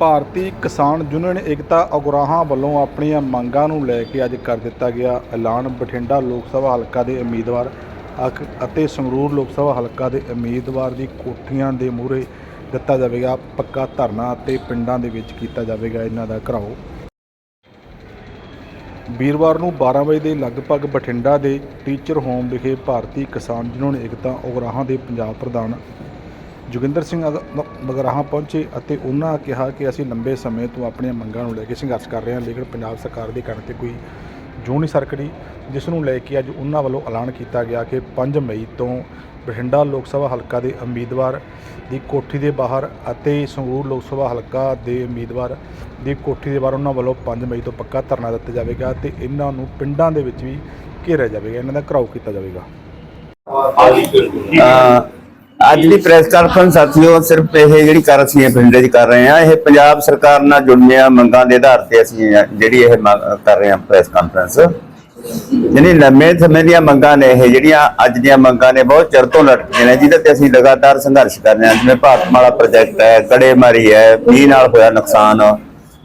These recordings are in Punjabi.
ਭਾਰਤੀ ਕਿਸਾਨ ਯੂਨੀਅਨ ਏਕਤਾ ਉਗਰਾਹਾਂ ਵੱਲੋਂ ਆਪਣੀਆਂ ਮੰਗਾਂ ਨੂੰ ਲੈ ਕੇ ਅੱਜ ਕਰ ਦਿੱਤਾ ਗਿਆ ਐਲਾਨ। ਬਠਿੰਡਾ ਲੋਕ ਸਭਾ ਹਲਕਾ ਦੇ ਉਮੀਦਵਾਰ ਅਕ- ਅਤੇ ਸੰਗਰੂਰ ਲੋਕ ਸਭਾ ਹਲਕਾ ਦੇ ਉਮੀਦਵਾਰ ਦੀ ਕੋਠੀਆਂ ਦੇ ਮੂਹਰੇ ਦਿੱਤਾ ਜਾਵੇਗਾ ਪੱਕਾ ਧਰਨਾ ਅਤੇ ਪਿੰਡਾਂ ਦੇ ਵਿੱਚ ਕੀਤਾ ਜਾਵੇਗਾ ਇਹਨਾਂ ਦਾ ਘਰਾਓ। ਵੀਰਵਾਰ ਨੂੰ 12 ਵਜੇ ਦੇ ਲਗਭਗ ਬਠਿੰਡਾ ਦੇ ਟੀਚਰ ਹੋਮ ਵਿਖੇ ਭਾਰਤੀ ਕਿਸਾਨ ਯੂਨੀਅਨ ਏਕਤਾ ਉਗਰਾਹਾਂ ਦੇ ਪੰਜਾਬ ਪ੍ਰਧਾਨ ਜੋਗਿੰਦਰ ਸਿੰਘ ਅਗ- ਮਗਰਾਹਾਂ ਪਹੁੰਚੇ ਅਤੇ ਉਹਨਾਂ ਕਿਹਾ ਕਿ ਅਸੀਂ ਲੰਬੇ ਸਮੇਂ ਤੋਂ ਆਪਣੀਆਂ ਮੰਗਾਂ ਨੂੰ ਲੈ ਕੇ ਸੰਘਰਸ਼ ਕਰ ਰਹੇ ਹਾਂ, ਲੇਕਿਨ ਪੰਜਾਬ ਸਰਕਾਰ ਦੀ ਕਰਨ ਤੇ ਕੋਈ ਜੂੰ ਨਹੀਂ ਸਰਕੜੀ ਜਿਸ ਨੂੰ ਲੈ ਕੇ ਅੱਜ ਉਹਨਾਂ ਵੱਲੋਂ ਐਲਾਨ ਕੀਤਾ ਗਿਆ ਕਿ 5 ਮਈ ਤੋਂ ਬਠਿੰਡਾ ਲੋਕ ਸਭਾ ਹਲਕਾ ਦੇ ਉਮੀਦਵਾਰ ਦੀ ਕੋਠੀ ਦੇ ਬਾਹਰ ਅਤੇ ਸੰਗਰੂਰ ਲੋਕ ਸਭਾ ਹਲਕਾ ਦੇ ਉਮੀਦਵਾਰ ਦੀ ਕੋਠੀ ਦੇ ਬਾਹਰ ਉਹਨਾਂ ਵੱਲੋਂ 5 ਮਈ ਤੋਂ ਪੱਕਾ ਧਰਨਾ ਦਿੱਤਾ ਜਾਵੇਗਾ ਤੇ ਇਹਨਾਂ ਨੂੰ ਪਿੰਡਾਂ ਦੇ ਵਿੱਚ ਵੀ ਘੇਰਿਆ ਜਾਵੇਗਾ, ਇਹਨਾਂ ਦਾ ਘਰਾਓ ਕੀਤਾ ਜਾਵੇਗਾ। ਅੱਜ ਦੀ ਪ੍ਰੈਸ ਕਾਨਫਰੰਸ ਸਾਥੀਓ, ਸਿਰਫ ਇਹ ਜਿਹੜੀ ਕਰ ਅਸੀਂ ਇਹ 'ਚ ਕਰ ਰਹੇ ਹਾਂ, ਇਹ ਪੰਜਾਬ ਸਰਕਾਰ ਨਾਲ ਜੁੜੀਆਂ ਮੰਗਾਂ ਦੇ ਆਧਾਰ ਤੇ ਅਸੀਂ ਜਿਹੜੀ ਇਹ ਕਰ ਰਹੇ ਹਾਂ ਪ੍ਰੈਸ ਕਾਨਫਰੰਸ ਜਿਹੜੀ ਲੰਮੇ ਸਮੇਂ ਦੀਆਂ ਮੰਗਾਂ ਨੇ, ਇਹ ਜਿਹੜੀਆਂ ਅੱਜ ਦੀਆਂ ਮੰਗਾਂ ਨੇ, ਬਹੁਤ ਚਿਰ ਤੋਂ ਲਟਕੀਆਂ ਨੇ, ਜਿਹਦੇ ਤੇ ਅਸੀਂ ਲਗਾਤਾਰ ਸੰਘਰਸ਼ ਕਰ ਰਹੇ ਹਾਂ, ਜਿਵੇਂ ਭਾਰਤਮਾਲਾ ਪ੍ਰੋਜੈਕਟ ਹੈ, ਕੜੇਮਾਰੀ ਹੈ, ਮੀਂਹ ਨਾਲ ਹੋਇਆ ਨੁਕਸਾਨ,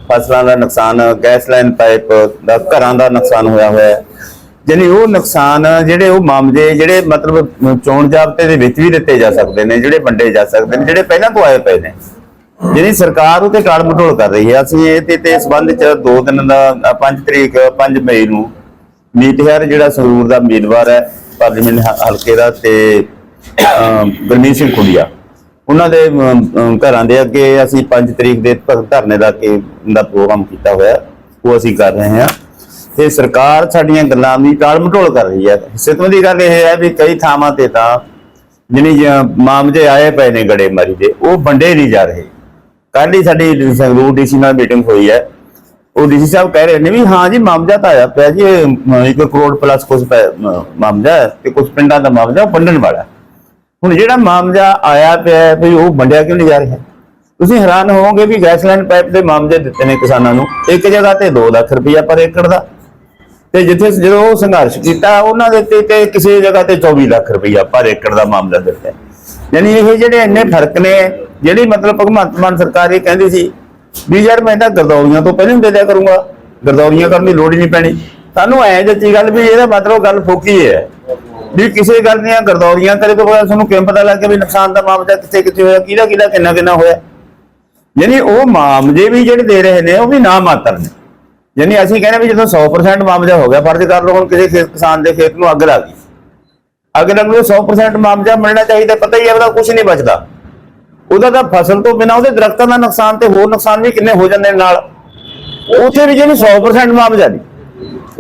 ਫਸਲਾਂ ਦਾ ਨੁਕਸਾਨ ਗੈਸ ਲਾਈਨ ਪਾਈਪ ਦਾ ਘਰਾਂ ਦਾ ਨੁਕਸਾਨ ਹੋਇਆ ਹੋਇਆ ਹੈ ਜਾਣੀ ਉਹ ਨੁਕਸਾਨ ਜਿਹੜੇ ਉਹ ਮਾਮਲੇ, ਜਿਹੜੇ ਮਤਲਬ ਚੋਣ ਜਾਬਤੇ ਦੇ ਵਿੱਚ ਵੀ ਦਿੱਤੇ ਜਾ ਸਕਦੇ ਨੇ, ਜਿਹੜੇ ਵੰਡੇ ਜਾ ਸਕਦੇ ਨੇ, ਜਿਹੜੇ ਪਹਿਲਾਂ ਤੋਂ ਆਏ ਪਏ ਨੇ। ਜਿਹੜੀ ਸਰਕਾਰ ਉਹ ਤੇ ਟਾਲ ਮਟੋਲ ਕਰ ਰਹੀ ਹੈ। ਅਸੀਂ ਇਹ ਤੇ ਤੇ ਸੰਬੰਧ ਚ ਦੋ ਦਿਨ ਦਾ 5 ਤਰੀਕ 5 ਮਈ ਨੂੰ ਮੀਤ ਜਿਹੜਾ ਸੰਗਰੂਰ ਦਾ ਉਮੀਦਵਾਰ ਹੈ, ਪਾਰਲੀਮੈਂਟ ਹਲਕੇ ਦਾ ਤੇ ਗੁਰਮੀਤ ਸਿੰਘ ਕੁੰਡੀਆ ਉਹਨਾਂ ਦੇ ਘਰਾਂ ਦੇ ਅੱਗੇ ਅਸੀਂ 5 ਤਰੀਕ ਦੇ ਧਰਨੇ ਦਾ ਕੇ ਦਾ ਪ੍ਰੋਗਰਾਮ ਕੀਤਾ ਹੋਇਆ। ਉਹ ਅਸੀਂ ਕਰ ਰਹੇ ਹਾਂ। ਤੇ ਸਰਕਾਰ ਸਾਡੀਆਂ ਗੱਲਾਂ ਦੀ ਟਾਲ ਮਟੋਲ ਕਰ ਰਹੀ ਹੈ। ਸਿਤਮ ਦੀ ਗੱਲ ਇਹ ਹੈ ਵੀ ਕਈ ਥਾਵਾਂ ਤੇ ਤਾਂ ਜਿਹਨੀ ਮਾਮਲੇ ਆਏ ਪਏ ਨੇ ਗੜੇਮਾਰੀ ਦੇ ਉਹ ਵੰਡੇ ਨਹੀਂ ਜਾ ਰਹੇ। ਕੱਲ ਹੀ ਸਾਡੀ ਸੰਗਰੂਰ ਡੀਸੀ ਨਾਲ ਮੀਟਿੰਗ ਹੋਈ ਹੈ। ਉਹ ਡੀਸੀ ਸਾਹਿਬ ਕਹਿ ਰਹੇ ਨੇ ਵੀ ਹਾਂ ਜੀ ਮਾਮਲਾ ਤਾਂ ਆਇਆ ਪਿਆ ਜੀ ਇਹ, ਇੱਕ ਕਰੋੜ ਪਲੱਸ ਕੁਝ ਮਾਮਲਾ ਹੈ ਤੇ ਕੁਝ ਪਿੰਡਾਂ ਦਾ ਮਾਮਲਾ ਉਹ ਵੰਡਣ ਵਾਲਾ ਹੁਣ ਜਿਹੜਾ ਮਾਮਲਾ ਆਇਆ ਪਿਆ ਵੀ ਉਹ ਵੰਡਿਆ ਕਿਉਂ ਨਹੀਂ ਜਾ ਰਿਹਾ? ਤੁਸੀਂ ਹੈਰਾਨ ਹੋਵੋਗੇ ਵੀ ਗੈਸ ਲਾਈਨ ਪਾਈਪ ਦੇ ਮਾਮਲੇ ਦਿੱਤੇ ਨੇ ਕਿਸਾਨਾਂ ਨੂੰ। ਇੱਕ ਜਗ੍ਹਾ ਤੇ 2 ਲੱਖ ਰੁਪਇਆ ਪਰ ਏਕੜ ਦਾ। ਤੇ ਜਿੱਥੇ ਜਦੋਂ ਉਹ ਸੰਘਰਸ਼ ਕੀਤਾ, ਉਹਨਾਂ ਦੇ ਤੇ ਤੇ ਕਿਸੇ ਜਗ੍ਹਾ ਤੇ 24 ਲੱਖ ਰੁਪਇਆ ਪਰ ਏਕੜ ਦਾ ਮਾਮਲਾ ਦਿੱਤਾ ਯਾਨੀ ਇਹ ਜਿਹੜੇ ਇੰਨੇ ਫ਼ਰਕ ਨੇ, ਜਿਹੜੀ ਮਤਲਬ ਭਗਵੰਤ ਮਾਨ ਸਰਕਾਰ ਇਹ ਕਹਿੰਦੀ ਸੀ ਵੀ ਯਾਰ ਮੈਂ ਤਾਂ ਗਰਦੌਰੀਆਂ ਤੋਂ ਪਹਿਲਾਂ ਦੇ ਦਿਆ ਕਰੂੰਗਾ, ਗਰਦੌਰੀਆਂ ਕਰਨ ਦੀ ਲੋੜ ਹੀ ਨਹੀਂ ਪੈਣੀ। ਸਾਨੂੰ ਐ ਜੱਚੀ ਗੱਲ ਵੀ ਇਹਦਾ ਮਤਲਬ ਗੱਲ ਫੋਕੀ ਹੈ ਵੀ ਕਿਸੇ ਗੱਲ ਦੀਆਂ ਗਰਦੌਰੀਆਂ ਕਰੇ ਤੋਂ ਬਾਅਦ ਤੁਹਾਨੂੰ ਕਿਵੇਂ ਪਤਾ ਲੱਗ ਗਿਆ ਵੀ ਨੁਕਸਾਨ ਦਾ ਮਾਮਲਾ ਕਿੱਥੇ ਕਿੱਥੇ ਹੋਇਆ, ਕਿਹਦਾ ਕਿਹਦਾ, ਕਿੰਨਾ ਕਿੰਨਾ ਹੋਇਆ। ਯਾਨੀ ਉਹ ਮਾਮਲੇ ਵੀ ਜਿਹੜੇ ਦੇ ਰਹੇ ਨੇ, ਉਹ ਵੀ ਨਾ ਮਾਤਰ ਨੇ। ਯਾਨੀ ਅਸੀਂ ਕਹਿੰਦੇ ਵੀ ਜਦੋਂ 100% ਮਾਮਜ਼ਾ ਹੋ ਗਿਆ, ਫਰਜ਼ ਕਰ ਲਓ ਹੁਣ ਕਿਸੇ ਕਿਸਾਨ ਦੇ ਖੇਤ ਨੂੰ ਅੱਗ ਲੱਗ ਗਈ। ਅੱਗ ਲੱਗ ਗਈ 100% ਮਾਮਲਾ ਮਿਲਣਾ ਚਾਹੀਦਾ ਪਤਾ ਹੀ ਹੈ ਉਹਦਾ ਕੁਝ ਨਹੀਂ ਬਚਦਾ। ਉਹਦਾ ਤਾਂ ਫਸਲ ਤੋਂ ਬਿਨਾ ਉਹਦੇ ਦਰਖਤਾਂ ਦਾ ਨੁਕਸਾਨ ਤੇ ਹੋਰ ਨੁਕਸਾਨ ਵੀ ਕਿੰਨੇ ਹੋ ਜਾਂਦੇ ਨਾਲ। ਉੱਥੇ ਵੀ ਜਿਹਨੂੰ 100% ਮੁਆਵਜ਼ਾ ਨਹੀਂ।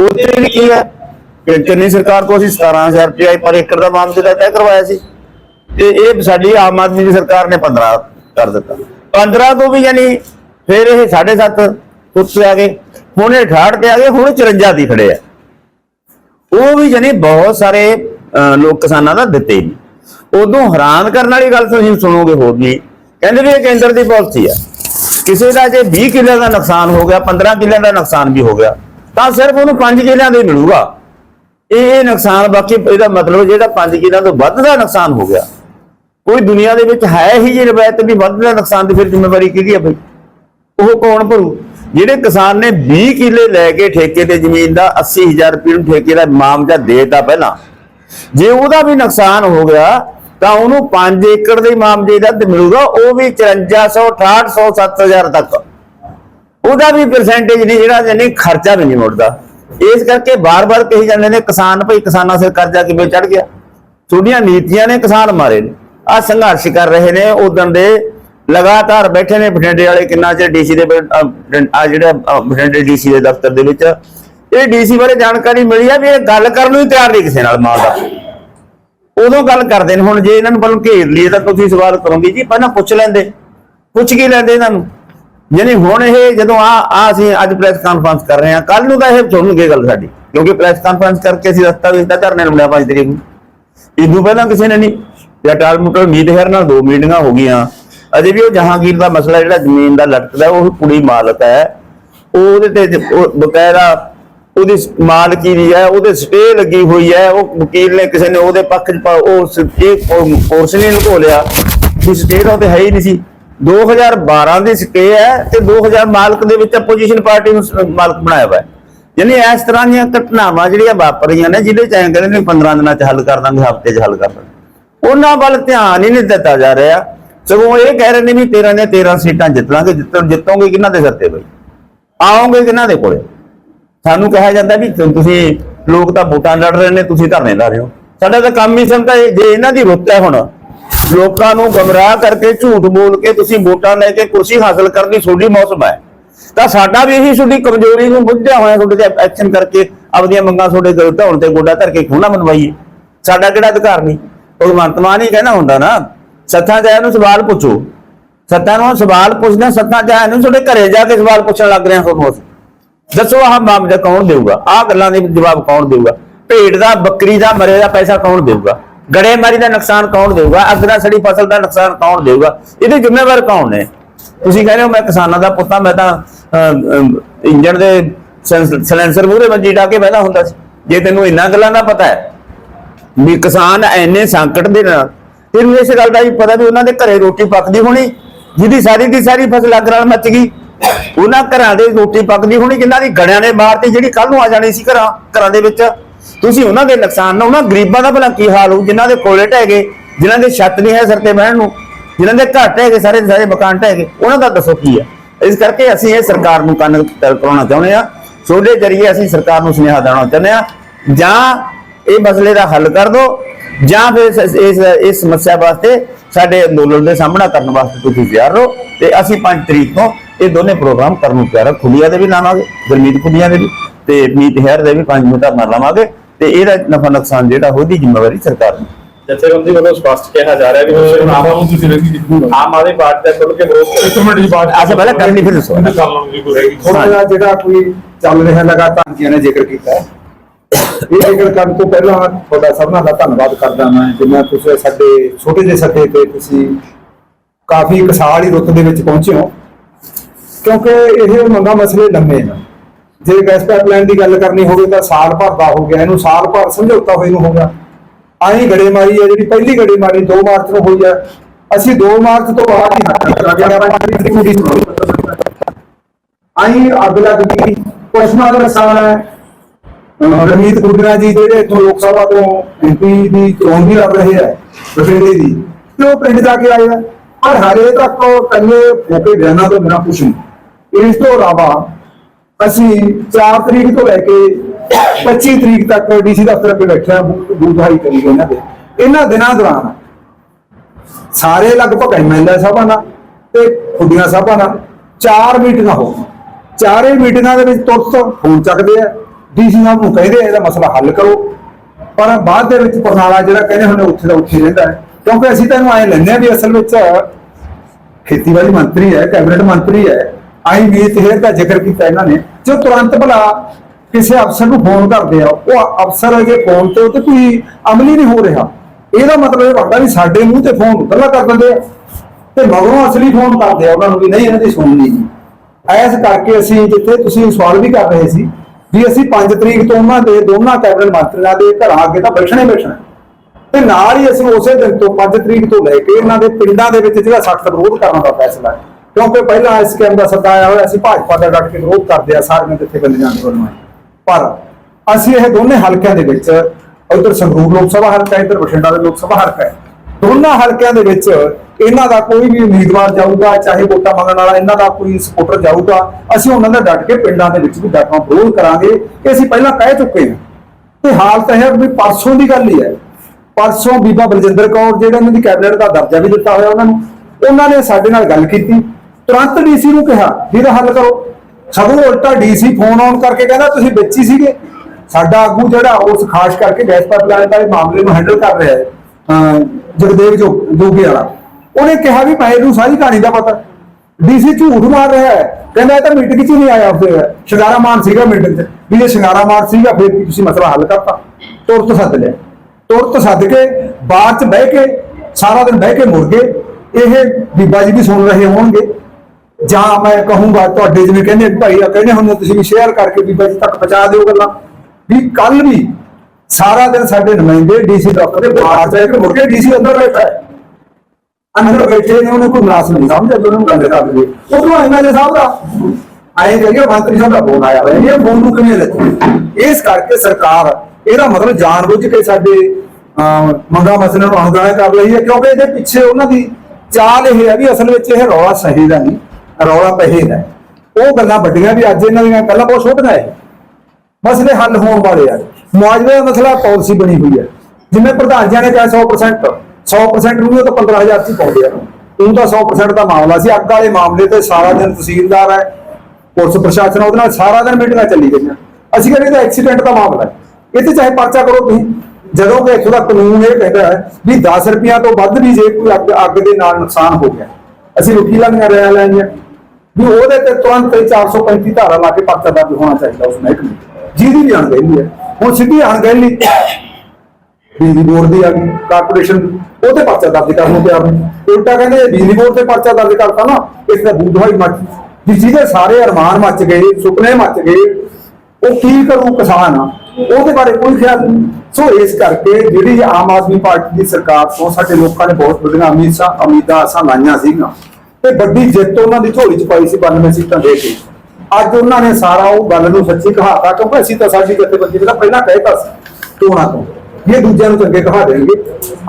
ਉੱਥੇ ਵੀ ਕੀ ਹੈ? ਕਿ ਕਿੰਨੀ ਸਰਕਾਰ ਤੋਂ ਅਸੀਂ 17000 ਰੁਪਏ ਪਰ ਏਕੜ ਦਾ ਮਾਮਜ਼ਾ ਦਾ ਤੈਅ ਕਰਵਾਇਆ ਸੀ। ਤੇ ਇਹ ਸਾਡੀ ਆਮ ਆਦਮੀ ਦੀ ਸਰਕਾਰ ਨੇ 15 ਕਰ ਦਿੱਤਾ। 15 ਤੋਂ ਵੀ ਯਾਨੀ ਫਿਰ ਇਹ 7.5 ਉੱਤੇ ਆ ਗਏ। ਹੁਣ ਇਹ 68 ਤੇ ਆ ਗਏ, ਹੁਣ 54 ਦੀ ਖੜੇ ਆ। ਉਹ ਵੀ ਜਨੇ ਬਹੁਤ ਸਾਰੇ ਲੋਕ ਕਿਸਾਨਾਂ ਦਾ ਦਿੱਤੇ ਨਹੀਂ ਉਦੋਂ ਹੈਰਾਨ ਕਰਨ ਵਾਲੀ ਗੱਲ ਤੁਸੀਂ ਸੁਣੋਗੇ ਹੋਰ ਵੀ ਕਹਿੰਦੇ ਵੀ ਇਹ ਕੇਂਦਰ ਦੀ ਪਾਲਿਸੀ ਆ। ਕਿਸੇ ਦਾ ਜੇ 20 ਕਿੱਲੇ ਦਾ ਨੁਕਸਾਨ ਹੋ ਗਿਆ 15 ਕਿੱਲੇ ਦਾ ਨੁਕਸਾਨ ਵੀ ਹੋ ਗਿਆ, ਤਾਂ ਸਿਰਫ ਉਹਨੂੰ 5 ਕਿੱਲਿਆਂ ਦਾ ਮਿਲੂਗਾ। ਇਹ ਨੁਕਸਾਨ ਬਾਕੀ ਇਹਦਾ ਮਤਲਬ ਜਿਹੜਾ 5 ਕਿੱਲਿਆਂ ਤੋਂ ਵੱਧ ਦਾ ਨੁਕਸਾਨ ਹੋ ਗਿਆ। ਕੋਈ ਦੁਨੀਆ ਦੇ ਵਿੱਚ ਹੈ ਹੀ ਜੀ ਰਵਾਇਤ ਵੀ ਵੱਧ ਦਾ ਨੁਕਸਾਨ ਦੀ ਫਿਰ ਜ਼ਿੰਮੇਵਾਰੀ ਕਿਹਦੀ ਆ ਬਈ? ਉਹ ਕੌਣ ਭਰੂ? ਜਿਹੜੇ ਕਿਸਾਨ ਨੇ 20 ਕਿੱਲੇ ਲੈ ਕੇ ਠੇਕੇ ਤੇ ਜ਼ਮੀਨ ਦਾ 80000 ਰੁਪਏ ਨੂੰ ਠੇਕੇ ਦਾ ਮਾਮਜਾ ਦੇਤਾ ਪਹਿਲਾਂ, ਜੇ ਉਹਦਾ ਵੀ ਨੁਕਸਾਨ ਹੋ ਗਿਆ, ਤਾਂ ਉਹਨੂੰ 5 ਏਕੜ ਦੇ ਮਾਮਲੇ ਦਾ ਮਿਲੂਗਾ, ਉਹ ਵੀ 5400 6800 7000 ਤੱਕ। ਉਹਦਾ ਵੀ ਪਰਸੈਂਟੇਜ ਨਹੀਂ, ਜਿਹੜਾ ਜਾਨੀ ਖਰਚਾ ਵੀ ਨਹੀਂ ਮੁੜਦਾ। ਇਸ ਕਰਕੇ ਬਾਰ-ਬਾਰ ਕਹੀ ਜਾਂਦੇ ਨੇ, ਕਿਸਾਨ ਭਈ ਕਿਸਾਨਾਂ ਸਿਰ ਕਰਜ਼ਾ ਕਿਵੇਂ ਚੜ ਗਿਆ? ਤੁਹਾਡੀਆਂ ਨੀਤੀਆਂ ਨੇ ਕਿਸਾਨ ਮਾਰੇ ਨੇ। ਆ ਸੰਘਰਸ਼ ਕਰ ਰਹੇ ਨੇ ਉਦੋਂ ਦੇ ਲਗਾਤਾਰ ਬੈਠੇ ਨੇ ਬਠਿੰਡੇ ਵਾਲੇ, ਕਿੰਨਾ ਚਿਰ ਡੀਸੀ ਦੇ ਆ ਜਿਹੜਾ ਬਠਿੰਡੇ ਡੀਸੀ ਦੇ ਦਫ਼ਤਰ ਦੇ ਵਿੱਚ। ਇਹ ਡੀਸੀ ਬਾਰੇ ਜਾਣਕਾਰੀ ਮਿਲੀ ਆ ਵੀ ਇਹ ਗੱਲ ਕਰਨ ਨੂੰ ਹੀ ਤਿਆਰ ਨਹੀਂ ਕਿਸੇ ਨਾਲ ਮਾਂ ਦਾ। ਉਦੋਂ ਗੱਲ ਕਰਦੇ ਨੇ, ਹੁਣ ਜੇ ਇਹਨਾਂ ਨੂੰ ਪਹਿਲਾਂ ਘੇਰ ਲਈਏ ਤਾਂ ਤੁਸੀਂ ਸਵਾਲ ਕਰੋਗੇ ਜੀ, ਪਹਿਲਾਂ ਪੁੱਛ ਲੈਂਦੇ। ਪੁੱਛ ਕੀ ਲੈਂਦੇ ਇਹਨਾਂ ਨੂੰ? ਯਾਨੀ ਹੁਣ ਇਹ ਜਦੋਂ ਆ ਆ ਅਸੀਂ ਅੱਜ ਪ੍ਰੈਸ ਕਾਨਫਰੰਸ ਕਰ ਰਹੇ ਹਾਂ ਕੱਲ ਨੂੰ ਤਾਂ ਇਹ ਸੁਣਨਗੇ ਗੱਲ ਸਾਡੀ, ਕਿਉਂਕਿ ਪ੍ਰੈਸ ਕਾਨਫਰੰਸ ਕਰਕੇ ਅਸੀਂ ਰਸਤਾ ਵੀ ਧਰਨੇ ਨੂੰ ਲਿਆ 5 ਤਰੀਕ ਨੂੰ। ਇਦੋਂ ਪਹਿਲਾਂ ਕਿਸੇ ਨੇ ਨਹੀਂ, ਜਾਂ ਟਾਲ ਮੁਟਲ ਮੀਤ ਹੈਰ ਨਾਲ ਦੋ ਮੀਟਿੰਗਾਂ ਹੋ ਗਈਆਂ। ਅਜੇ ਵੀ ਉਹ ਜਹਾਂਗੀਰ ਦਾ ਮਸਲਾ ਜਿਹੜਾ ਜ਼ਮੀਨ ਦਾ ਲਟਕਦਾ, ਉਹ ਕੁੜੀ ਮਾਲਕ ਹੈ। ਉਹਦੇ ਤੇ ਬਕਾਇਦਾ ਉਹਦੀ ਮਾਲਕੀ ਦੀ ਹੈ, ਉਹਦੇ ਸਟੇ ਲੱਗੀ ਹੋਈ ਹੈ। ਉਹ ਵਕੀਲ ਨੇ ਕਿਸੇ ਨੇ ਉਹਦੇ ਪੱਖ ਚ ਉਹ ਸਟੇ ਕੋਰਸ ਨਹੀਂ ਲੁਕੋ ਲਿਆ ਕਿ ਸਟੇ ਤਾਂ ਉਹਦੇ ਹੈ ਹੀ ਨਹੀਂ ਸੀ। 2012 ਦੀ ਸਟੇ ਹੈ ਤੇ 2000 ਮਾਲਕ ਦੇ ਵਿੱਚ ਆਪੋਜੀਸ਼ਨ ਪਾਰਟੀ ਨੂੰ ਮਾਲਕ ਬਣਾਇਆ ਹੋਇਆ ਹੈ। ਯਾਨੀ ਇਸ ਤਰ੍ਹਾਂ ਦੀਆਂ ਘਟਨਾਵਾਂ ਜਿਹੜੀਆਂ ਵਾਪਰੀਆਂ ਨੇ, ਜਿਹਦੇ ਚ ਐਂ ਕਹਿੰਦੇ ਨੇ 15 ਦਿਨਾਂ ਚ ਹੱਲ ਕਰ ਦਾਂਗੇ, ਹਫ਼ਤੇ ਚ ਹੱਲ ਕਰ ਦਾਂਗੇ। ਉਹਨਾਂ ਵੱਲ ਧਿਆਨ ਹੀ ਨਹੀਂ ਦਿੱਤਾ ਜਾ ਰਿਹਾ। ਸਗੋਂ ਇਹ ਕਹਿ ਰਹੇ ਨੇ ਵੀ 13 ਦੀਆਂ 13 ਸੀਟਾਂ ਜਿੱਤ ਲਾਂਗੇ ਜਿੱਤੋਗੇ ਕਿਹਨਾਂ ਦੇ ਸਿਰ ਤੇ ਬਈ? ਆਓਗੇ ਕਿਹਨਾਂ ਦੇ ਕੋਲੇ? ਸਾਨੂੰ ਕਿਹਾ ਜਾਂਦਾ ਵੀ ਤੁਸੀਂ ਲੋਕ ਤਾਂ ਵੋਟਾਂ ਲੜ ਰਹੇ ਨੇ, ਤੁਸੀਂ ਧਰਨੇ ਲਾ ਰਹੇ ਹੋ। ਸਾਡਾ ਤਾਂ ਕੰਮ ਹੀ ਸਮਝਦਾ ਜੇ ਇਹਨਾਂ ਦੀ ਰੁੱਤ ਹੈ ਹੁਣ, ਲੋਕਾਂ ਨੂੰ ਗਮਰਾਹ ਕਰਕੇ ਝੂਠ ਬੋਲ ਕੇ ਤੁਸੀਂ ਵੋਟਾਂ ਲੈ ਕੇ ਕੁਰਸੀ ਹਾਸਲ ਕਰਨ ਦੀ ਤੁਹਾਡੀ ਮੌਸਮ ਹੈ। ਤਾਂ ਸਾਡਾ ਵੀ ਇਹੀ ਤੁਹਾਡੀ ਕਮਜ਼ੋਰੀ ਨੂੰ ਬੁੱਝਿਆ ਹੋਇਆ, ਤੁਹਾਡੇ ਤੇ ਐਕਸ਼ਨ ਕਰਕੇ ਆਪਦੀਆਂ ਮੰਗਾਂ ਤੁਹਾਡੇ ਦਿਲ ਧੌਣ ਤੇ ਗੋਡਾ ਧਰ ਕੇ ਖੂਨਾ ਮਨਵਾਈਏ ਸਾਡਾ ਕਿਹੜਾ ਅਧਿਕਾਰ ਨਹੀਂ? ਭਗਵੰਤ ਮਾਨ ਹੀ ਕਹਿਣਾ ਹੁੰਦਾ ਨਾ ਸੱਥਾਂ ਜਾਇ ਨੂੰ ਸਵਾਲ ਪੁੱਛੋ। ਸੱਤਾਂ ਨੂੰ ਸਵਾਲ ਪੁੱਛਦੇ ਸੱਤਾਂ ਜਾਇ ਨੂੰ ਤੁਹਾਡੇ ਘਰੇ ਜਾ ਕੇ ਸਵਾਲ ਪੁੱਛਣ ਲੱਗ ਰਹੇ ਆ ਤੁਹਾਨੂੰ ਦੱਸੋ ਆਹ ਮਾਮਲਾ ਕੌਣ ਦੇਊਗਾ? ਆਹ ਗੱਲਾਂ ਦੇ ਜਵਾਬ ਕੌਣ ਦੇਊਗਾ? ਭੇਡ ਦਾ, ਬੱਕਰੀ ਦਾ, ਮਰੇ ਦਾ ਪੈਸਾ ਕੌਣ ਦੇਊਗਾ? ਗੜੇਮਾਰੀ ਦਾ ਨੁਕਸਾਨ ਕੌਣ ਦੇਊਗਾ? ਅੱਗ ਨਾਲ ਸੜੀ ਫਸਲ ਦਾ ਨੁਕਸਾਨ ਕੌਣ ਦੇਊਗਾ? ਇਹਦੇ ਜ਼ਿੰਮੇਵਾਰ ਕੌਣ ਨੇ? ਤੁਸੀਂ ਕਹਿੰਦੇ ਹੋ ਮੈਂ ਕਿਸਾਨਾਂ ਦਾ ਪੁੱਤਾਂ ਮੈਂ ਤਾਂ ਇੰਜਣ ਦੇ ਸਲੈਂਸਰ ਮੂਹਰੇ ਮੰਜੀ ਡਾ ਕੇ ਬਹਿਦਾ ਹੁੰਦਾ ਸੀ। ਜੇ ਤੈਨੂੰ ਇੰਨਾ ਗੱਲਾਂ ਦਾ ਪਤਾ ਹੈ, ਵੀ ਕਿਸਾਨ ਐਨੇ ਸੰਕਟ ਦੇ ਨਾਲ ਤੈਨੂੰ ਇਸ ਗੱਲ ਦਾ ਵੀ ਪਤਾ ਵੀ ਉਹਨਾਂ ਦੇ ਘਰੇ ਰੋਟੀ ਪੱਕਦੀ ਹੋਣੀ, ਜਿਹਦੀ ਸਾਰੀ ਦੀ ਸਾਰੀ ਫਸਲ ਅੱਗ ਨਾਲ ਮੱਚ ਗਈ, ਉਹਨਾਂ ਘਰਾਂ ਦੇ ਰੋਟੀ ਪੱਕਦੀ ਹੋਣੀ ਜਿਨ੍ਹਾਂ ਦੀ ਗੜਿਆਂ ਨੇ ਮਾਰਤੀ, ਜਿਹੜੀ ਕੱਲ ਨੂੰ ਆ ਜਾਣੀ ਸੀ ਘਰਾਂ ਘਰਾਂ ਦੇ ਵਿੱਚ। ਤੁਸੀਂ ਉਹਨਾਂ ਦੇ ਨੁਕਸਾਨ ਨਾਲ ਉਹਨਾਂ ਗਰੀਬਾਂ ਦਾ ਭਲਾ ਕੀ ਹਾਲ ਹੋਊ, ਜਿਨ੍ਹਾਂ ਦੇ ਕੋਲੇ ਢਹਿ ਗਏ, ਜਿਨ੍ਹਾਂ ਦੇ ਛੱਤ ਨਹੀਂ ਹੈ ਸਿਰ ਤੇ ਬਹਿਣ ਨੂੰ, ਜਿਨ੍ਹਾਂ ਦੇ ਘਰ ਢਹਿ ਗਏ, ਸਾਰੇ ਦੇ ਸਾਰੇ ਮਕਾਨ ਢਹਿ ਗਏ, ਉਹਨਾਂ ਦਾ ਦੱਸੋ ਕੀ ਹੈ? ਇਸ ਕਰਕੇ ਅਸੀਂ ਇਹ ਸਰਕਾਰ ਨੂੰ ਕੰਨ ਕਰਾਉਣਾ ਚਾਹੁੰਦੇ ਆ ਤੁਹਾਡੇ ਜਰੀਏ ਅਸੀਂ ਸਰਕਾਰ ਨੂੰ ਸੁਨੇਹਾ ਦੇਣਾ ਚਾਹੁੰਦੇ ਆ ਜਾਂ ਇਹ ਮਸਲੇ ਦਾ ਹੱਲ ਕਰ ਦਿਓ ਜਾਂ ਫਿਰ ਇਸ ਇਸ ਸਮੱਸਿਆ ਵਾਸਤੇ ਸਾਡੇ ਅੰਦੋਲਨ ਦੇ ਸਾਹਮਣਾ ਕਰਨ ਵਾਸਤੇ ਤੁਸੀਂ ਤਿਆਰ ਰਹੋ ਤੇ ਅਸੀਂ 5 ਤਰੀਕ ਤੋਂ ਇਹ ਦੋਨੇ ਪ੍ਰੋਗਰਾਮ ਕਰਨ ਨੂੰ ਤਿਆਰ ਖੁੱਲੀਆਂ ਦੇ ਵੀ ਲਾਵਾਂਗੇ ਗੁਰਮੀਤ ਖੁੱਲੀਆਂ ਦੇ ਵੀ ਤੇ ਮੀਤ ਹੈਰ ਦੇ ਵੀ 5 ਮਿੰਟ ਮਾਰ ਲਾਵਾਂਗੇ ਤੇ ਇਹਦਾ ਨਫਾ ਨੁਕਸਾਨ ਜਿਹੜਾ ਉਹਦੀ ਜ਼ਿੰਮੇਵਾਰੀ ਸਰਕਾਰ ਦੀ। ਜਥੇਬੰਦੀ ਵੱਲੋਂ ਸਪਸ਼ਟ ਕਿਹਾ ਜਾ ਰਿਹਾ ਵੀ ਆਮ ਆਮ ਤੁਸੀਂ ਰਹੀ ਆਮ ਆਦਮੀ ਪਾਰਟੀ ਦਾ ਖੁੱਲ ਕੇ ਵਿਰੋਧ ਕਰੋ। ਇੱਕ ਮਿੰਟ ਦੀ ਬਾਤ ਅੱਛਾ ਪਹਿਲਾਂ ਕਰਨੀ ਫਿਰ ਦੱਸੋ। ਕਰ ਲਵਾਂਗੇ ਕੋਈ ਰਹੇਗੀ ਥੋੜਾ ਜਿਹਾ ਜਿਹੜਾ ਕੋਈ ਚੱਲ ਰਿਹਾ ਲਗਾਤਾਰ ਜੀ ਨੇ ਜ਼ਿਕਰ ਕੀਤਾ। ਹੈ। ਇਹ ਜ਼ਿਕਰ ਕਰਨ ਤੋਂ ਪਹਿਲਾਂ ਤੁਹਾਡਾ ਸਭਨਾਂ ਦਾ ਧੰਨਵਾਦ ਕਰਦਾ ਮੈਂ ਜਿੰਨਾ ਤੁਸੀਂ ਸਾਡੇ ਛੋਟੇ ਜਿਹੇ ਸੱਦੇ ਤੇ ਤੁਸੀਂ ਕਾਫੀ ਕਸਾਲ ਹੀ ਰੁੱਤ ਦੇ ਵਿੱਚ ਪਹੁੰਚੇ ਹੋ। ਕਿਉਂਕਿ ਇਹ ਮੰਗਾ ਮਸਲੇ ਲੰਮੇ ਨੇ ਜੇ ਗੈਸ ਪਾਈਪਲਾਈਨ ਦੀ ਗੱਲ ਕਰਨੀ ਹੋਵੇ ਤਾਂ ਸਾਲ ਭਰ ਦਾ ਹੋ ਗਿਆ, ਇਹਨੂੰ ਸਾਲ ਭਰ ਸਮਝੌਤਾ ਹੋਏ ਨੂੰ ਹੋ ਗਿਆ। ਆਈ ਗੜੇਮਾਰੀ ਹੈ, ਜਿਹੜੀ ਪਹਿਲੀ ਗੜੇਮਾਰੀ 2 ਮਾਰਚ ਨੂੰ ਹੋਈ ਹੈ। ਅਸੀਂ 2 ਮਾਰਚ ਤੋਂ ਬਾਅਦ ਹੀ ਹੱਥ ਕਰਾਂਗੇ ਆਈ ਅੱਗ ਲੱਗ ਗਈ ਪਸ਼ੂਆਂ ਦਾ ਨੁਕਸਾਨ ਹੈ। ਅਹ ਰਮੀਤ ਜੀ ਜਿਹੜੇ ਇੱਥੋਂ ਲੋਕ ਸਭਾ ਤੋਂ ਐਮਪੀ ਦੀ ਚੋਣ ਵੀ ਲੜ ਰਹੇ ਹੈ ਬਠਿੰਡੇ ਦੀ, ਤੇ ਉਹ ਪਿੰਡ ਜਾ ਕੇ ਆਏ ਆ। ਪਰ ਹਾਲੇ ਤੱਕ ਉਹ ਕੰਨੇ ਫੋਕੇ ਬਿਆਨਾਂ ਤੋਂ ਬਿਨਾਂ ਕੁਛ ਨਹੀਂ। ਇਸ ਤੋਂ ਇਲਾਵਾ ਅਸੀਂ 4 ਤਰੀਕ ਤੋਂ ਲੈ ਕੇ 25 ਤਰੀਕ ਤੱਕ ਡੀਸੀ ਦਫ਼ਤਰ ਅੱਗੇ ਬੈਠਿਆ ਬੂਧਾਈ ਕਰੀ ਗਏ ਇਹਨਾਂ ਦੇ। ਇਹਨਾਂ ਦਿਨਾਂ ਦੌਰਾਨ ਸਾਰੇ ਲਗਭਗ ਐਮਐਲਏ ਸਾਹਿਬਾਂ ਨਾਲ ਤੇ ਖੁੱਡੀਆਂ ਸਾਹਿਬਾਂ ਨਾਲ ਚਾਰ ਮੀਟਿੰਗਾਂ ਹੋ ਗਈਆਂ। ਚਾਰੇ ਮੀਟਿੰਗਾਂ ਦੇ ਵਿੱਚ ਤੁਰਤ ਫੋਨ ਚੱਕਦੇ ਆ। ਡੀਸੀ ਸਾਹਿਬ ਨੂੰ ਕਹਿੰਦੇ ਇਹਦਾ ਮਸਲਾ ਹੱਲ ਕਰੋ। ਪਰ ਬਾਅਦ ਦੇ ਵਿੱਚ ਪਰਨਾਲਾ ਜਿਹੜਾ ਕਹਿੰਦੇ ਹੁੰਦੇ, ਉੱਥੇ ਦਾ ਉੱਥੇ ਰਹਿੰਦਾ ਹੈ। ਕਿਉਂਕਿ ਅਸੀਂ ਤਾਂ ਇਹਨੂੰ ਐਂ ਲੈਂਦੇ ਆ ਵੀ ਅਸਲ ਵਿੱਚ ਖੇਤੀਬਾੜੀ ਮੰਤਰੀ ਹੈ, ਕੈਬਨਿਟ ਮੰਤਰੀ ਹੈ। ਆਈ ਵੀ ਤਹਿਰ ਦਾ ਜ਼ਿਕਰ ਕੀਤਾ ਇਹਨਾਂ ਨੇ। ਜੋ ਤੁਰੰਤ ਭਲਾ ਕਿਸੇ ਅਫਸਰ ਨੂੰ ਫੋਨ ਕਰਦੇ ਆ, ਉਹ ਅਫਸਰ ਜੇ ਫੋਨ ਤੇ, ਉਹ ਤੇ ਕੋਈ ਅਮਲੀ ਨਹੀਂ ਹੋ ਰਿਹਾ। ਇਹਦਾ ਮਤਲਬ ਇਹ ਬਣਦਾ ਵੀ ਸਾਡੇ ਮੂੰਹ ਤੇ ਫੋਨ ਉਤਰਲਾ ਕਰ ਦਿੰਦੇ ਆ ਤੇ ਮਗਰੋਂ ਅਸਲੀ ਫੋਨ ਕਰਦੇ ਆ ਉਹਨਾਂ ਨੂੰ ਵੀ ਨਹੀਂ, ਇਹਨਾਂ ਦੀ ਸੁਣਨੀ ਜੀ ਐਸ ਕਰਕੇ ਅਸੀਂ ਜਿੱਥੇ ਤੁਸੀਂ ਸਵਾਲ ਵੀ ਕਰ ਰਹੇ ਸੀ ਵੀ ਅਸੀਂ 5 ਤਰੀਕ ਤੋਂ ਉਹਨਾਂ ਦੇ ਦੋਨਾਂ ਕੈਬਨਿਟ ਮੰਤਰੀਆਂ ਦੇ ਘਰਾਂ ਅੱਗੇ ਤਾਂ ਬੈਠਣਾ ਬੈਠਣਾ। ਤੇ ਨਾਲ ਹੀ ਅਸੀਂ ਉਸੇ ਦਿਨ ਤੋਂ 5 ਤਰੀਕ ਤੋਂ ਲੈ ਕੇ ਇਹਨਾਂ ਦੇ ਪਿੰਡਾਂ ਦੇ ਵਿੱਚ ਜਿਹੜਾ ਸਖਤ ਵਿਰੋਧ ਕਰਨ ਦਾ ਫੈਸਲਾ ਹੈ। ਕਿਉਂਕਿ ਪਹਿਲਾਂ ਇਸ ਸਕੈਮ ਦਾ ਸੱਦਾ ਆਇਆ ਹੋਇਆ, ਅਸੀਂ ਭਾਜਪਾ ਦਾ ਡਟ ਕੇ ਵਿਰੋਧ ਕਰਦੇ ਆ, ਸਾਰੀਆਂ ਜਥੇਬੰਦੀਆਂ ਦੇ ਵੱਲੋਂ ਪਰ ਅਸੀਂ ਇਹ ਦੋਨੇ ਹਲਕਿਆਂ ਦੇ ਵਿੱਚ ਉਧਰ ਸੰਗਰੂਰ ਲੋਕ ਸਭਾ ਹਲਕਾ, ਇੱਧਰ ਬਠਿੰਡਾ ਦੇ ਲੋਕ ਸਭਾ ਹਲਕਾ ਹੈ। ਦੋਨਾਂ ਹਲਕਿਆਂ ਦੇ ਵਿੱਚ ਇਹਨਾਂ ਦਾ ਕੋਈ ਵੀ ਉਮੀਦਵਾਰ ਜਾਊਗਾ, ਚਾਹੇ ਵੋਟਾਂ ਮੰਗਣ ਵਾਲਾ, ਇਹਨਾਂ ਦਾ ਕੋਈ ਸਪੋਰਟਰ ਜਾਊਗਾ, ਅਸੀਂ ਉਹਨਾਂ ਦਾ ਡਟ ਕੇ ਪਿੰਡਾਂ ਦੇ ਵਿੱਚ ਵੀ ਡਟਾਂ ਵਿਰੋਧ ਕਰਾਂਗੇ ਇਹ ਅਸੀਂ ਪਹਿਲਾਂ ਕਹਿ ਚੁੱਕੇ ਹਾਂ। ਤੇ ਹਾਲਤ ਇਹ ਹੈ ਵੀ ਪਰਸੋਂ ਦੀ ਗੱਲ ਹੀ ਹੈ। ਪਰਸੋਂ ਬੀਬਾ ਬਲਜਿੰਦਰ ਕੌਰ ਜਿਹੜਾ ਉਹਨਾਂ ਦੀ ਕੈਬਨਿਟ ਦਾ ਦਰਜਾ ਵੀ ਦਿੱਤਾ ਹੋਇਆ ਉਹਨਾਂ ਨੂੰ, ਉਹਨਾਂ ਨੇ ਸਾਡੇ ਨਾਲ ਗੱਲ ਕੀਤੀ। ਤੁਰੰਤ ਡੀਸੀ ਨੂੰ ਕਿਹਾ ਵੀ ਇਹਦਾ ਹੱਲ ਕਰੋ। ਸਗੋਂ ਉਲਟਾ ਡੀਸੀ ਫੋਨ ਆਨ ਕਰਕੇ ਕਹਿੰਦਾ, ਤੁਸੀਂ ਵਿੱਚ ਹੀ ਸੀਗੇ। ਸਾਡਾ ਆਗੂ ਜਿਹੜਾ ਉਸ ਖਾਸ ਕਰਕੇ ਗੈਸ ਪਾਈਪਲਾਈਨ ਦਾ ਇਹ ਮਾਮਲੇ ਨੂੰ ਹੈਂਡਲ ਕਰ ਰਿਹਾ ਹੈ, ਅਹ ਜਗਦੇਵ ਜੋਗੀ ਵਾਲਾ। ਉਹਨੇ ਕਿਹਾ ਵੀ ਮੈਂ ਇਹਨੂੰ ਸਾਰੀ ਕਹਾਣੀ ਦਾ ਪਤਾ। ਡੀਸੀ ਝੂਠ ਮਾਰ ਰਿਹਾ ਹੈ। ਕਹਿੰਦਾ ਇਹ ਤਾਂ ਮੀਟਿੰਗ 'ਚ ਹੀ ਨਹੀਂ ਆਇਆ ਉਸੇ ਸ਼ਿੰਗਾਰਾ ਮਾਨ ਸੀਗਾ ਮੀਟਿੰਗ 'ਚ ਵੀ ਜੇ ਸ਼ਿੰਗਾਰਾ ਮਾਨ ਸੀਗਾ, ਫਿਰ ਤੁਸੀਂ ਮਸਲਾ ਹੱਲ ਕਰਤਾ। ਤੁਰਤ ਸੱਦ ਲਿਆ। ਤੁਰਤ ਸੱਦ ਕੇ ਬਾਅਦ 'ਚ ਬਹਿ ਕੇ, ਸਾਰਾ ਦਿਨ ਬਹਿ ਕੇ ਮੁੜ ਗਏ। ਇਹ ਬੀਬਾ ਜੀ ਵੀ ਸੁਣ ਰਹੇ ਹੋਣਗੇ। ਜਾਂ ਮੈਂ ਕਹੂੰਗਾ, ਤੁਹਾਡੇ ਜਿਵੇਂ ਕਹਿੰਦੇ ਭਾਈ ਆ ਕਹਿੰਦੇ ਹੁਣ ਤੁਸੀਂ ਵੀ ਸ਼ੇਅਰ ਕਰਕੇ ਬੀਬਾ ਜੀ ਤੱਕ ਪਹੁੰਚਾ ਦਿਓ ਗੱਲਾਂ। ਵੀ ਕੱਲ ਵੀ ਸਾਰਾ ਦਿਨ ਸਾਡੇ ਨੁਮਾਇੰਦੇ ਡੀਸੀ ਦਫ਼ਤਰ ਦੇ ਬਾਹਰ ਜਾ ਕੇ ਮੁੜ ਕੇ ਡੀਸੀ ਅੰਦਰ ਬੈਠਾ ਹੈ। ਅੰਦਰ ਬੈਠੇ ਨੇ ਉਹਨੂੰ ਕੋਈ ਮੁਨਾਸਬ ਨਹੀਂ ਸਮਝਿਆ ਕਿ ਉਹਨੂੰ ਗੱਲ ਕਰ ਲਈਏ ਐਮਐਲਏ ਸਾਹਿਬ ਦਾ ਆਏ ਕਹੀਏ ਮੰਤਰੀ ਸਾਹਿਬ ਦਾ ਫੋਨ ਆਇਆ ਹੋਇਆ। ਇਹ ਫੋਨ ਨੂੰ ਕਿਵੇਂ ਲੱਗੇ? ਇਸ ਕਰਕੇ ਸਰਕਾਰ ਇਹਦਾ ਮਤਲਬ ਜਾਣਬੁੱਝ ਕੇ ਸਾਡੇ ਅਹ, ਮੰਗਾਂ ਨੂੰ ਅਣਗੌਲਿਆ ਕਰ ਰਹੀ ਹੈ ਕਿਉਂਕਿ ਇਹਦੇ ਪਿੱਛੇ ਉਹਨਾਂ ਦੀ ਚਾਲ ਇਹ ਹੈ ਵੀ ਅਸਲ ਵਿੱਚ ਇਹ ਰੌਲਾ ਸਹੀ ਦਾ ਨਹੀਂ ਰੌਲਾ ਪਹੇ ਦਾ। ਉਹ ਗੱਲਾਂ ਵੱਡੀਆਂ ਵੀ ਅੱਜ ਇਹਨਾਂ ਦੀਆਂ ਪਹਿਲਾਂ ਬਹੁਤ ਛੋਟੀਆਂ ਹੈ ਮਸਲੇ ਹੱਲ ਹੋਣ ਵਾਲੇ ਆ। ਮੁਆਵਜ਼ੇ ਦਾ ਮਸਲਾ ਪਾਲਿਸੀ ਬਣੀ ਹੋਈ ਹੈ। ਜਿਵੇਂ ਪ੍ਰਧਾਨ ਜੀ ਨੇ ਕਿਹਾ 100% 100% ਨੂੰ ਵੀ ਉਹ ਤਾਂ 15000 ਚ ਹੀ ਪਾਉਂਦੇ ਆ। ਉਹ ਤਾਂ 100% ਦਾ ਮਾਮਲਾ ਸੀ। ਅੱਗ ਵਾਲੇ ਮਾਮਲੇ ਤੇ ਸਾਰਾ ਦਿਨ ਤਹਿਸੀਲਦਾਰ ਹੈ, ਪੁਲਿਸ ਪ੍ਰਸ਼ਾਸਨ ਉਹਦੇ ਨਾਲ ਸਾਰਾ ਦਿਨ ਮੀਟਿੰਗਾਂ ਚੱਲੀ ਗਈਆਂ। ਅਸੀਂ ਕਹਿੰਦੇ ਤਾਂ ਐਕਸੀਡੈਂਟ ਦਾ ਮਾਮਲਾ ਹੈ। ਇਹ ਤੇ ਚਾਹੇ ਪਰਚਾ ਕਰੋ ਤੁਸੀਂ। ਜਦੋਂ ਕਿ ਇੱਥੋਂ ਦਾ ਕਾਨੂੰਨ ਇਹ ਕਹਿੰਦਾ ਹੈ ਵੀ 10 ਰੁਪਈਆ ਤੋਂ ਵੱਧ ਵੀ ਜੇ ਕੋਈ ਅੱਗ ਅੱਗ ਦੇ ਨਾਲ ਨੁਕਸਾਨ ਹੋ ਗਿਆ। ਅਸੀਂ ਵਕੀਲਾਂ ਦੀਆਂ ਰਾਇ ਲੈਣੀਆਂ ਵੀ ਉਹਦੇ ਤੇ ਤੁਰੰਤ ਹੀ 435 ਧਾਰਾ ਲਾ ਕੇ ਪਰਚਾ ਦਰਜ ਹੋਣਾ ਚਾਹੀਦਾ ਉਸ ਮਹਿਕਮੇ ਜਿਹਦੀ ਵੀ ਅਣਗਹਿਲੀ ਹੈ। ਹੁਣ ਸਿੱਧੀ ਅਣਗਹਿਲੀ ਬਿਜਲੀ ਬੋਰਡ ਦੀ ਆ ਗਈ ਕਾਰਪੋਰੇਸ਼ਨ ਦੀ ਉਹਤੇ ਪਰਚਾ ਦਰਜ ਕਰਨ ਨੂੰ ਤਿਆਰ ਨੇ। ਉਲਟਾ ਕਹਿੰਦੇ ਬਿਜਲੀ ਬੋਰਡ ਤੇ ਪਰਚਾ ਦਰਜ ਕਰਤਾ ਨਾ, ਇਸ ਦਾ ਬੂਧਵਾਈ ਮੱਚ ਵੀ ਜਿਹਦੇ ਸਾਰੇ ਅਰਮਾਨ ਮੱਚ ਗਏ, ਸੁਪਨੇ ਮੱਚ ਗਏ, ਉਹ ਕੀ ਕਰੂ ਕਿਸਾਨ ਉਹਦੇ ਬਾਰੇ ਕੋਈ ਖਿਆਲ ਨਹੀਂ। ਸੋ ਇਸ ਕਰਕੇ ਜਿਹੜੀ ਆਮ ਆਦਮੀ ਪਾਰਟੀ ਦੀ ਸਰਕਾਰ ਤੋਂ ਸਾਡੇ ਲੋਕਾਂ ਨੇ ਬਹੁਤ ਵੱਡੀਆਂ ਉਮੀਦਾਂ ਉਮੀਦਾਂ ਆਸਾਂ ਲਾਈਆਂ ਸੀਗੀਆਂ। ਤੇ ਵੱਡੀ ਜਿੱਤ ਉਹਨਾਂ ਦੀ ਝੋਲੀ ਚ ਪਾਈ ਸੀ 92 ਸੀਟਾਂ ਦੇ ਕੇ। ਅੱਜ ਉਹਨਾਂ ਨੇ ਸਾਰਾ ਉਹ ਗੱਲ ਨੂੰ ਸੱਚੀ ਕਹਾਤਾ, ਕਿਉਂਕਿ ਅਸੀਂ ਤਾਂ ਸਾਡੀ ਜਥੇਬੰਦੀ ਦਾ ਪਹਿਲਾਂ ਕਹਿਤਾ ਸੀ ਚੋਣਾਂ ਤੋਂ। ਇਹ ਦੂਜਿਆਂ ਨੂੰ ਚੰਗੇ ਕਹਾ ਦੇਣਗੇ।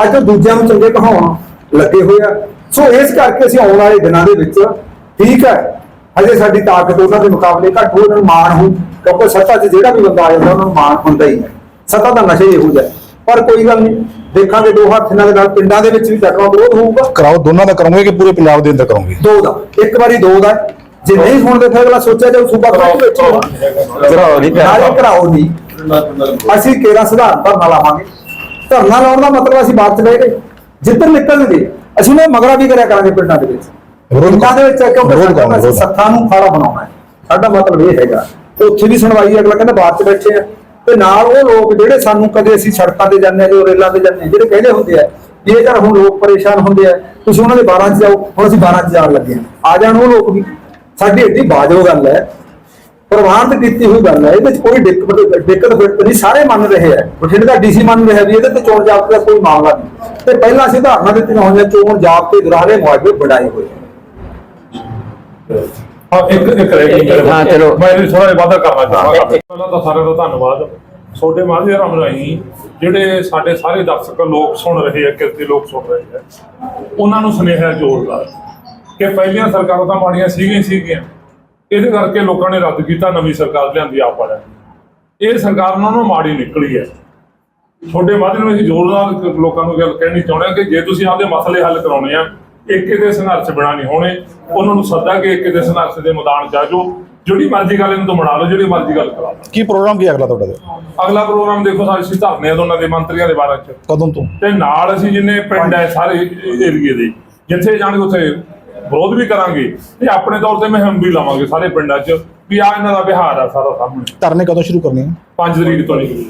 ਅੱਜ ਉਹ ਦੂਜਿਆਂ ਨੂੰ ਚੰਗੇ ਕਹਾਉਣ ਲੱਗੇ ਹੋਏ ਆ। ਸੋ ਇਸ ਕਰਕੇ ਅਸੀਂ ਆਉਣ ਵਾਲੇ ਦਿਨਾਂ ਦੇ ਵਿੱਚ ਠੀਕ ਹੈ। ਹਜੇ ਸਾਡੀ ਤਾਕਤ ਉਹਨਾਂ ਦੇ ਮੁਕਾਬਲੇ ਘੱਟ ਹੋ ਉਹਨਾਂ ਨੂੰ ਮਾਣ ਹੋ ਕਿਉਂਕਿ ਸੱਤਾ 'ਚ ਜਿਹੜਾ ਵੀ ਬੰਦਾ ਆ ਜਾਂਦਾ ਉਹਨਾਂ ਨੂੰ ਮਾਣ ਹੁੰਦਾ ਹੀ ਹੈ। ਸੱਤਾ ਦਾ ਨਸ਼ਾ ਹੀ ਇਹੋ ਜਿਹਾ। ਪਰ ਕੋਈ ਗੱਲ ਨਹੀਂ ਦੇਖਾਂਗੇ ਦੋ ਹੱਥ ਨਾਲ ਦੇ ਨਾਲ ਪਿੰਡਾਂ ਦੇ ਵਿੱਚ ਵੀ ਜਟਵਾ ਵਿਰੋਧ ਹੋਊਗਾ। ਕਰਾਓ ਦੋਨਾਂ ਦਾ ਕਰੋਗੇ ਕਿ ਪੂਰੇ ਪੰਜਾਬ ਦੇ ਅੰਦਰ ਕਰੋਗੇ? ਦੋ ਦਾ। ਇੱਕ ਵਾਰੀ ਦੋ ਦਾ। ਜੇ ਨਹੀਂ ਸੁਣਦੇ ਫਿਰ ਅਗਲਾ ਸੋਚਿਆ ਜਾਊ ਸੂਬਾ ਹੋਊ। ਕਰਾਓ। ਨਹੀਂ ਕਰਾਓ ਨਹੀਂ। ਅਸੀਂ ਕੇਰਾ ਸੁਧਾਰ ਧਰਨਾ ਲਾਵਾਂਗੇ ਧਰਨਾ ਲਾਉਣ ਦਾ ਮਤਲਬ ਅਸੀਂ ਬਾਅਦ ਚ ਬਹਿ ਗਏ। ਜਿੱਧਰ ਨਿਕਲਣਗੇ ਅਸੀਂ ਨੇ ਮਗਰਾ ਵੀ ਕਰਿਆ ਕਰਾਂਗੇ ਪਿੰਡਾਂ ਦੇ ਵਿੱਚ। ਪਿੰਡਾਂ ਦੇ ਵਿੱਚ ਕਿਉਂਕਿ ਅਸੀਂ ਨੂੰ ਖਾੜਾ ਬਣਾਉਣਾ ਹੈ। ਸਾਡਾ ਮਤਲਬ ਇਹ ਹੈਗਾ। ਤੇ ਉੱਥੇ ਵੀ ਸੁਣਵਾਈ ਅਗਲਾ ਕਹਿੰਦਾ ਬਾਅਦ ਚ ਬੈਠੇ ਆ। ਤੇ ਨਾਲ ਉਹ ਲੋਕ ਜਿਹੜੇ ਸਾਨੂੰ ਕਦੇ ਅਸੀਂ ਸੜਕਾਂ ਤੇ ਜਾਂਦੇ ਆ ਜੋ ਰੇਲਾਂ ਤੇ ਜਾਂਦੇ ਆ ਜਿਹੜੇ ਕਹਿੰਦੇ ਹੁੰਦੇ ਆ ਇਹ ਯਾਰ ਹੁਣ ਲੋਕ ਪਰੇਸ਼ਾਨ ਹੁੰਦੇ ਆ ਤੁਸੀਂ ਉਹਨਾਂ ਦੇ 12 ਚ ਜਾਓ ਹੁਣ ਅਸੀਂ 12 ਚ ਜਾਣ ਲੱਗੇ ਆ ਆ ਜਾਣ ਉਹ ਲੋਕ ਵੀ। ਸਾਡੀ ਏਡੀ ਬਾਜੋ ਗੱਲ ਹੈ ਪ੍ਰਵਾਨਤ ਕੀਤੀ ਹੋਈ ਗੱਲ ਹੈ ਇਹਦੇ ਵਿੱਚ ਕੋਈ ਦਿੱਕਤ ਦਿੱਕਤ ਨਹੀਂ ਸਾਰੇ ਮੰਨ ਰਹੇ ਆ ਬਠਿੰਡੇ ਦਾ ਡੀਸੀ ਮੰਨ ਰਿਹਾ ਵੀ ਇਹਦੇ ਤੇ ਚੋਣ ਜਾਬਤੇ ਦਾ ਕੋਈ ਮਾਮਲਾ ਨਹੀਂ। ਤੇ ਪਹਿਲਾਂ ਅਸੀਂ ਧਾਰਨਾ ਦਿੱਤੀਆਂ ਹੋਈਆਂ ਚੋਣ ਜਾਬਤੇ ਦੁਰਾਰੇ ਮੁਆਵਜ਼ੇ ਬਣਾਏ ਹੋਏ ਹਾਂ ਇੱਕ ਇੱਕ ਰਹਿ ਗਈ ਹਾਂ, ਚਲੋ। ਮੈਂ ਇਹ ਥੋੜਾ ਜਿਹਾ ਵਾਅਦਾ ਕਰਨਾ ਚਾਹਾਂਗਾ। ਪਹਿਲਾਂ ਤਾਂ ਸਾਰਿਆਂ ਦਾ ਧੰਨਵਾਦ। ਤੁਹਾਡੇ ਮਾਧਿਅਮ ਰਾਹੀਂ ਜਿਹੜੇ ਸਾਡੇ ਸਾਰੇ ਦਰਸ਼ਕ ਲੋਕ ਸੁਣ ਰਹੇ ਆ ਕਿਰਤੀ ਲੋਕ ਸੁਣ ਰਹੇ ਆ ਉਹਨਾਂ ਨੂੰ ਸੁਨੇਹਾ ਜੋੜਦਾ ਕਿ ਪਹਿਲੀਆਂ ਸਰਕਾਰਾਂ ਤਾਂ ਮਾੜੀਆਂ ਸੀਗੀਆਂ ਸੀਗੀਆਂ। ਇਹਦੇ ਕਰਕੇ ਲੋਕਾਂ ਨੇ ਰੱਦ ਕੀਤਾ ਨਵੀਂ ਸਰਕਾਰ ਲਿਆਂਦੀ ਆਪ ਵਾਲਿਆਂ ਨੇ। ਇਹ ਸਰਕਾਰ ਨਾਲ ਨੂੰ ਮਾੜੀ ਨਿਕਲੀ ਹੈ। ਤੁਹਾਡੇ ਮਾਧਿਅਮ ਅਸੀਂ ਜ਼ੋਰ ਨਾਲ ਲੋਕਾਂ ਨੂੰ ਗੱਲ ਕਹਿਣੀ ਚਾਹੁੰਦੇ ਹਾਂ ਕਿ ਜੇ ਤੁਸੀਂ ਆਪਦੇ ਮਸਲੇ ਹੱਲ ਕਰਾਉਣੇ ਆ ਏਕੇ ਦੇ ਸੰਘਰਸ਼ ਬਣਾ ਨਹੀਂ ਹੋਣੇ ਉਹਨਾਂ ਨੂੰ ਸੱਦਾ ਕੇ ਏਕੇ ਦੇ ਸੰਘਰਸ਼ ਦੇ ਮੈਦਾਨ 'ਚ ਆ ਜਾਓ। ਜਿਹੜੀ ਮਰਜ਼ੀ ਗੱਲ ਇਹਨਾਂ ਤੋਂ ਬਣਾ ਲਓ ਜਿਹੜੀ ਮਰਜ਼ੀ ਗੱਲ ਕਰਾ ਕੀ ਪ੍ਰੋਗਰਾਮ ਕੀ ਅਗਲਾ ਤੁਹਾਡਾ? ਅਗਲਾ ਪ੍ਰੋਗਰਾਮ ਦੇਖੋ ਸਾਡੇ ਅਸੀਂ ਧਰਨੇ ਆ ਦੋਨਾਂ ਦੇ ਮੰਤਰੀਆਂ ਦੇ ਬਾਰੇ 'ਚ। ਕਦੋਂ ਤੋਂ? ਤੇ ਨਾਲ ਅਸੀਂ ਜਿੰਨੇ ਪਿੰਡ ਹੈ ਸਾਰੇ ਏਰੀਏ ਦੇ ਜਿੱਥੇ ਜਾਣਗੇ ਉੱਥੇ ਵਿਰੋਧ ਵੀ ਕਰਾਂਗੇ। ਤੇ ਆਪਣੇ ਤੌਰ ਤੇ ਮੁਹਿੰਮ ਵੀ ਲਾਵਾਂਗੇ ਸਾਰੇ ਪਿੰਡਾਂ 'ਚ ਵੀ ਆ ਇਹਨਾਂ ਦਾ ਬਿਹਾਰ ਆ ਸਾਰਾ ਸਾਹਮਣੇ। ਧਰਨੇ ਕਦੋਂ ਸ਼ੁਰੂ ਕਰਨੇ ਆ? 5 ਤਰੀਕ ਤੋਂ ਨਿਕਲੀ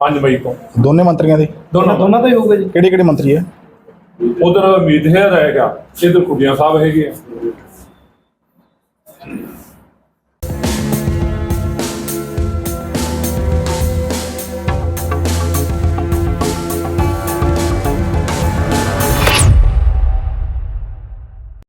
5 ਮਈ ਤੋਂ। ਦੋਨੇ ਮੰਤਰੀਆਂ ਦੇ? ਦੋਨਾਂ ਦੋਨਾਂ ਦਾ ਹੀ ਹੋਊਗਾ ਜੀ। ਕਿਹੜੇ ਕਿਹੜੇ ਮੰਤਰੀ ਹੈ? ਉਧਰ ਮੀਤ ਹੈ ਰਹੇਗਾ ਇਧਰ ਕੁੜੀਆਂ ਸਾਹਿਬ ਹੈਗੇ ਆ।